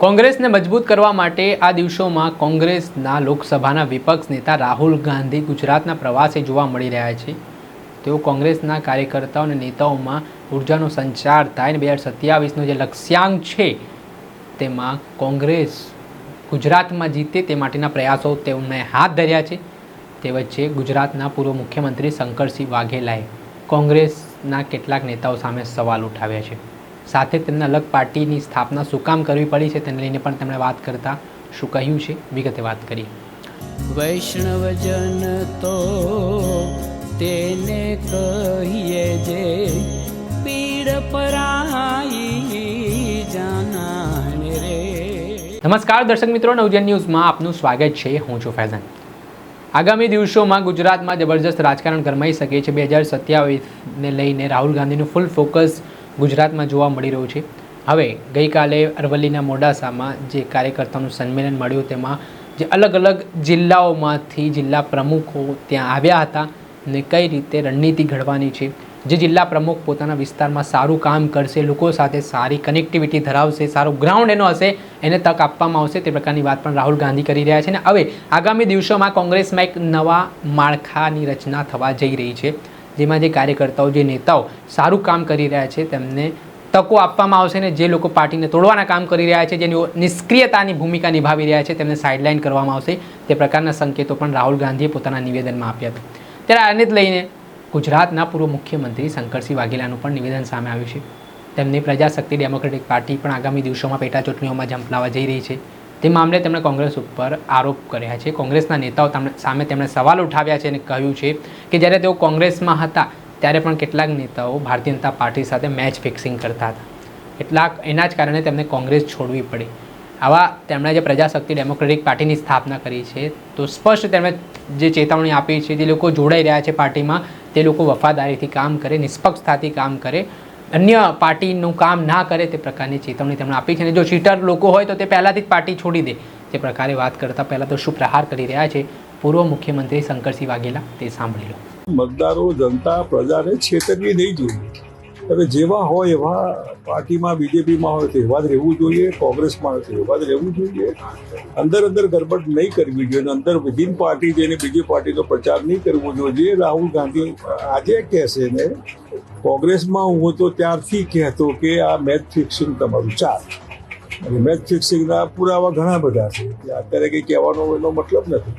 કોંગ્રેસને મજબૂત કરવા માટે આ દિવસોમાં કોંગ્રેસના લોકસભાના વિપક્ષ નેતા રાહુલ ગાંધી ગુજરાતના પ્રવાસે જોવા મળી રહ્યા છે. તેઓ કોંગ્રેસના કાર્યકર્તાઓ અને નેતાઓમાં ઉર્જાનો સંચાર થાય અને બે હજાર સત્યાવીસનો જે લક્ષ્યાંક છે, તેમાં કોંગ્રેસ ગુજરાતમાં જીતે તે માટેના પ્રયાસો તેમને હાથ ધર્યા છે. તે વચ્ચે ગુજરાતના પૂર્વ મુખ્યમંત્રી શંકરસિંહ વાઘેલાએ કોંગ્રેસના કેટલાક નેતાઓ સામે સવાલ ઉઠાવ્યા છે. સાથે તેમના અલગ પાર્ટીની સ્થાપના શું કામ કરવી પડી છે તેને લઈને પણ તેમણે વાત કરતા શું કહ્યું છે વિગતે વાત કરી. વૈષ્ણવજન તો તેને કહીએ જે પીડ પરાઈ જાનાને રે. નમસ્કાર દર્શક મિત્રો નવજન ન્યૂઝમાં આપનું સ્વાગત છે. હું છું ફૈઝાન. આગામી દિવસોમાં ગુજરાતમાં જબરજસ્ત રાજકારણ ગરમાઈ શકે છે. બે હજાર સત્યાવીસને લઈને રાહુલ ગાંધીનું ફૂલ ફોકસ ગુજરાતમાં જોવા મળી રહ્યું છે. હવે ગઈકાલે અરવલ્લીના મોડાસામાં જે કાર્યકર્તાઓનું સંમેલન મળ્યું, તેમાં જે અલગ અલગ જિલ્લાઓમાંથી જિલ્લા પ્રમુખો ત્યાં આવ્યા હતા ને કઈ રીતે રણનીતિ ઘડવાની છે. જે જિલ્લા પ્રમુખ પોતાના વિસ્તારમાં સારું કામ કરશે, લોકો સાથે સારી કનેક્ટિવિટી ધરાવશે, સારું ગ્રાઉન્ડ એનો હશે, એને તક આપવામાં આવશે તે પ્રકારની વાત પણ રાહુલ ગાંધી કરી રહ્યા છે ને હવે આગામી દિવસોમાં કોંગ્રેસમાં એક નવા માળખાની રચના થવા જઈ રહી છે. જેમાં જે કાર્યકર્તાઓ, જે નેતાઓ સારું કામ કરી રહ્યા છે, તેમને તકો આપવામાં આવશે ને જે લોકો પાર્ટીને તોડવાના કામ કરી રહ્યા છે, જેની નિષ્ક્રિયતાની ભૂમિકા નિભાવી રહ્યા છે, તેમને સાઇડલાઇન કરવામાં આવશે. તે પ્રકારના સંકેતો પણ રાહુલ ગાંધીએ પોતાના નિવેદનમાં આપ્યા હતા. ત્યારે આને જ લઈને ગુજરાતના પૂર્વ મુખ્યમંત્રી શંકરસિંહ વાઘેલાનું પણ નિવેદન સામે આવ્યું છે. તેમની પ્રજાશક્તિ ડેમોક્રેટિક પાર્ટી પણ આગામી દિવસોમાં પેટા ચૂંટણીઓમાં ઝંપલાવા જઈ રહી છે. તે મામલે તેમણે કોંગ્રેસ ઉપર આરોપ કર્યા છે. કોંગ્રેસના નેતાઓ સામે તેમણે સવાલ ઉઠાવ્યા છે અને કહ્યું છે કે જ્યારે તેઓ કોંગ્રેસમાં હતા ત્યારે પણ કેટલાક નેતાઓ ભારતીય જનતા પાર્ટી સાથે મેચ ફિક્સિંગ કરતા હતા. કેટલાક એના જ કારણે તેમને કોંગ્રેસ છોડવી પડી. આવા તેમણે જે પ્રજાશક્તિ ડેમોક્રેટિક પાર્ટીની સ્થાપના કરી છે, તો સ્પષ્ટ તેમણે જે ચેતવણી આપી છે, જે લોકો જોડાઈ રહ્યા છે પાર્ટીમાં, તે લોકો વફાદારીથી કામ કરે, નિષ્પક્ષતાથી કામ કરે અન્ય પાર્ટીનું કામ ના કરે તે પ્રકારની ચેતવણી તેમણે આપી છે. અને જો ચીટર લોકો હોય તો તે પહેલાંથી જ પાર્ટી છોડી દે. તે પ્રકારે વાત કરતાં પહેલાં તો શું પ્રહાર કરી રહ્યા છે? પૂર્વ મુખ્યમંત્રી શંકરસિંહ વાઘેલા તે સાંભળી લો. મતદારો, જનતા, પ્રજાને છેતરવી નહીં જોઈએ. હવે જેવા હોય એવા પાર્ટીમાં, બીજેપીમાં હોય તેવા જ રહેવું જોઈએ, કોંગ્રેસમાં હોય તો એવા જ રહેવું જોઈએ. અંદર અંદર ગરબડ નહીં કરવી જોઈએ અંદર વિધિન પાર્ટી જઈને બીજી પાર્ટીનો પ્રચાર નહીં કરવો જોઈએ. રાહુલ ગાંધી આજે કહેશે ને કોંગ્રેસમાં હું તો ત્યારથી કહેતો કે આ મેચ ફિક્સિંગ તમારું ચાલ. અને મેચ ફિક્સિંગના પુરાવા ઘણા બધા છે. અત્યારે કંઈ કહેવાનો એનો મતલબ નથી.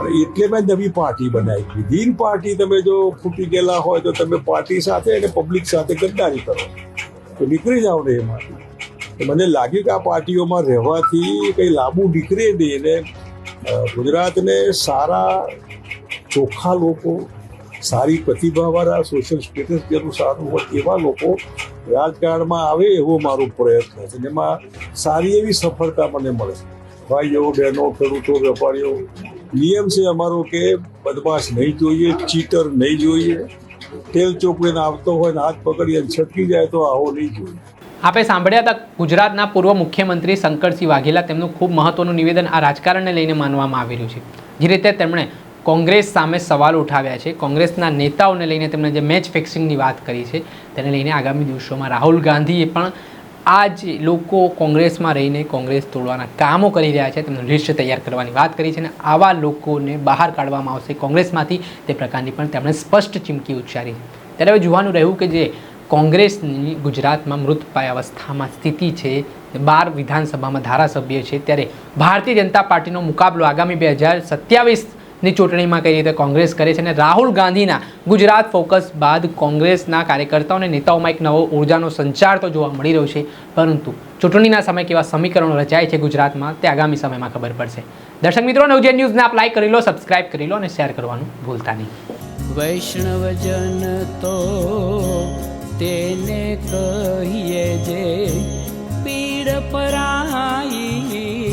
અને એટલે મેં નવી પાર્ટી બનાવી વિધિન પાર્ટી તમે જો ફૂટી ગયેલા હોય તો તમે પાર્ટી સાથે અને પબ્લિક સાથે ગદ્દારી કરો. તો નીકળી જાઓ ને એમાંથી. મને લાગ્યું કે આ પાર્ટીઓમાં રહેવાથી કંઈ લાંબુ નીકળે નહીં. અને ગુજરાતને સારા, ચોખ્ખા લોકો સારી પ્રતિભાવાળા સોશિયલ સ્ટેટસ જેનું સારું હોય એવા લોકો રાજકારણમાં આવે એવો મારો પ્રયત્ન છે. જેમાં સારી એવી સફળતા મને મળે ભાઈઓ, બહેનો, ખેડૂતો, વેપારીઓ, નિયમ છે અમારો કે બદમાશ નહીં જોઈએ ચીટર નહીં જોઈએ. તેલ ચોપડીને આવતો હોય ને હાથ પકડી છટકી જાય તો આવો નહીં જોઈએ. આપણે સાંભળ્યા હતા ગુજરાતના પૂર્વ મુખ્યમંત્રી શંકરસિંહ વાઘેલા. તેમનું ખૂબ મહત્વનું નિવેદન આ રાજકારણને લઈને માનવામાં આવી રહ્યું છે. જે રીતે તેમણે કોંગ્રેસ સામે સવાલ ઉઠાવ્યા છે. કોંગ્રેસના નેતાઓને લઈને તેમણે જે મેચ ફિક્સિંગની વાત કરી છે, તેને લઈને આગામી દિવસોમાં રાહુલ ગાંધીએ પણ આ જે લોકો કોંગ્રેસમાં રહીને કોંગ્રેસ તોડવાના કામો કરી રહ્યા છે. તેમનું લિસ્ટ તૈયાર કરવાની વાત કરી છે અને આવા લોકોને બહાર કાઢવામાં આવશે. કોંગ્રેસમાંથી તે પ્રકારની પણ તેમણે સ્પષ્ટ ચીમકી ઉચ્ચારી ત્યારે હવે જોવાનું રહ્યું કે જે કોંગ્રેસની ગુજરાતમાં મૃતપાય અવસ્થામાં સ્થિતિ છે બાર વિધાનસભામાં ધારાસભ્ય છે, ત્યારે ભારતીય જનતા પાર્ટીનો મુકાબલો આગામી બે હજાર સત્યાવીસની ચૂંટણીમાં કઈ રીતે કોંગ્રેસ કરે છે અને રાહુલ ગાંધીના ગુજરાત ફોકસ બાદ કોંગ્રેસના કાર્યકર્તાઓ અને નેતાઓમાં એક નવો ઉર્જાનો સંચાર તો જોવા મળી રહ્યો છે. પરંતુ ચૂંટણીના સમય કેવા સમીકરણો રચાય છે ગુજરાતમાં તે આગામી સમયમાં ખબર પડશે. દર્શક મિત્રો, નવજે ન્યૂઝને આપ લાઈક કરી લો સબસ્ક્રાઇબ કરી લો અને શેર કરવાનું ભૂલતા નહીં. વૈષ્ણવજન તો તેને કહીએ જે પીડ પરાઈ